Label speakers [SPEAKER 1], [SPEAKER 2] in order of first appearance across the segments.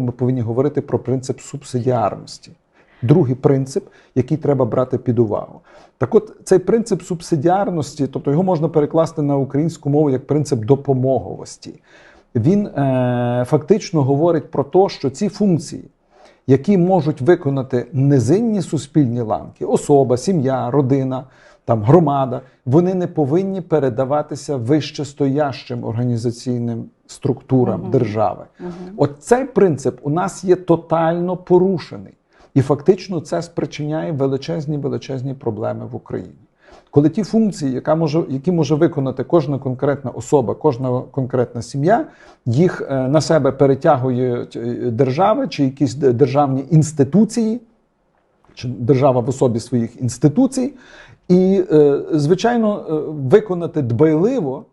[SPEAKER 1] ми повинні говорити про принцип субсидіарності. Другий принцип, який треба брати під увагу. Так от цей принцип субсидіарності, тобто його можна перекласти на українську мову як принцип допомоговості. Він е, фактично говорить про те, що ці функції, які можуть виконати низинні суспільні ланки, особа, сім'я, родина, там, громада, вони не повинні передаватися вищестоящим організаційним структурам
[SPEAKER 2] Мгм.
[SPEAKER 1] держави.
[SPEAKER 2] Мгм.
[SPEAKER 1] От цей принцип у нас є тотально порушений. І фактично це спричиняє величезні величезні проблеми в Україні. Коли ті функції, яка може, які може виконати кожна конкретна особа, кожна конкретна сім'я, їх е, на себе перетягують е, держави чи якісь державні інституції, чи держава в особі своїх інституцій, і, е, звичайно, е, виконати дбайливо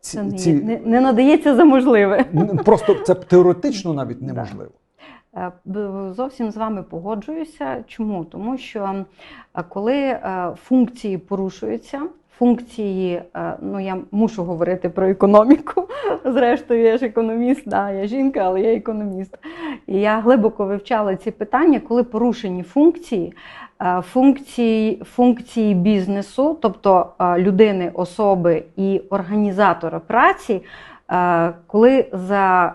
[SPEAKER 1] ці,
[SPEAKER 2] Це не,
[SPEAKER 1] ці
[SPEAKER 2] не, не надається за можливе.
[SPEAKER 1] просто це теоретично навіть неможливо.
[SPEAKER 2] Е, Зовсім з вами погоджуюся. Чому? Тому що коли функції порушуються, функції, ну я мушу говорити про економіку. Зрештою, я ж економіст, да, я жінка, але я економіст. І я глибоко вивчала ці питання, коли порушені функції, функції, функції бізнесу, тобто е, людини, особи і організатора праці, е, коли за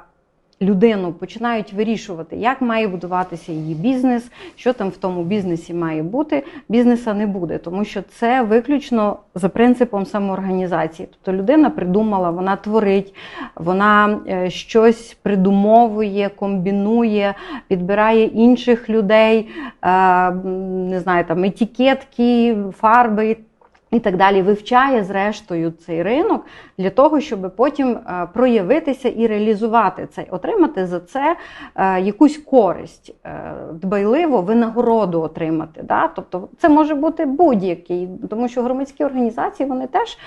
[SPEAKER 2] людину починають вирішувати, як має будуватися її бізнес, що там в тому бізнесі має бути, бізнеса не буде, тому що це виключно за принципом самоорганізації. Тобто людина придумала, вона творить, вона е, щось придумовує, комбінує, підбирає інших людей, е, не знаю, там етикетки, фарби. І так далі вивчає зрештою цей ринок для того, щоб потім е, проявитися і реалізувати це, отримати за це е, якусь користь, е, дбайливо винагороду отримати. Да? Тобто це може бути будь-який, тому що громадські організації вони теж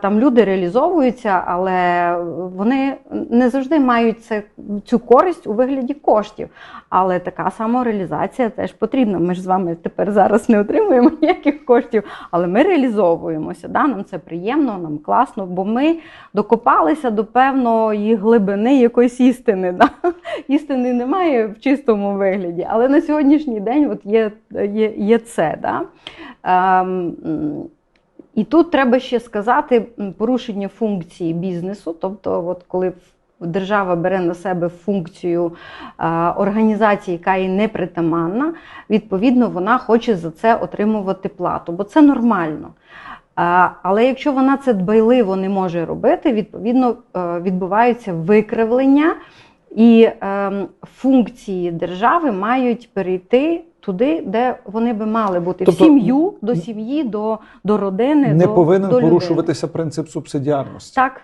[SPEAKER 2] там люди реалізовуються, але вони не завжди мають це, цю користь у вигляді коштів. Але така самореалізація теж потрібна. Ми ж з вами тепер зараз не отримуємо ніяких коштів, але ми реалізовуємося. Да? Нам це приємно, нам класно, бо ми докопалися до певної глибини якоїсь істини. Да? Істини немає в чистому вигляді, але на сьогоднішній день от є, є, є це. Да? Ем, і тут треба ще сказати порушення функції бізнесу, тобто, от коли держава бере на себе функцію е, організації, яка їй не притаманна, відповідно, вона хоче за це отримувати плату, бо це нормально. Е, Але якщо вона це дбайливо не може робити, відповідно е, відбуваються викривлення, і ем, функції держави мають перейти туди, де вони би мали бути
[SPEAKER 1] Тобто
[SPEAKER 2] в сім'ю, до сім'ї, до, до родини,
[SPEAKER 1] Не
[SPEAKER 2] до,
[SPEAKER 1] повинен
[SPEAKER 2] до
[SPEAKER 1] порушуватися принцип субсидіарності.
[SPEAKER 2] Так,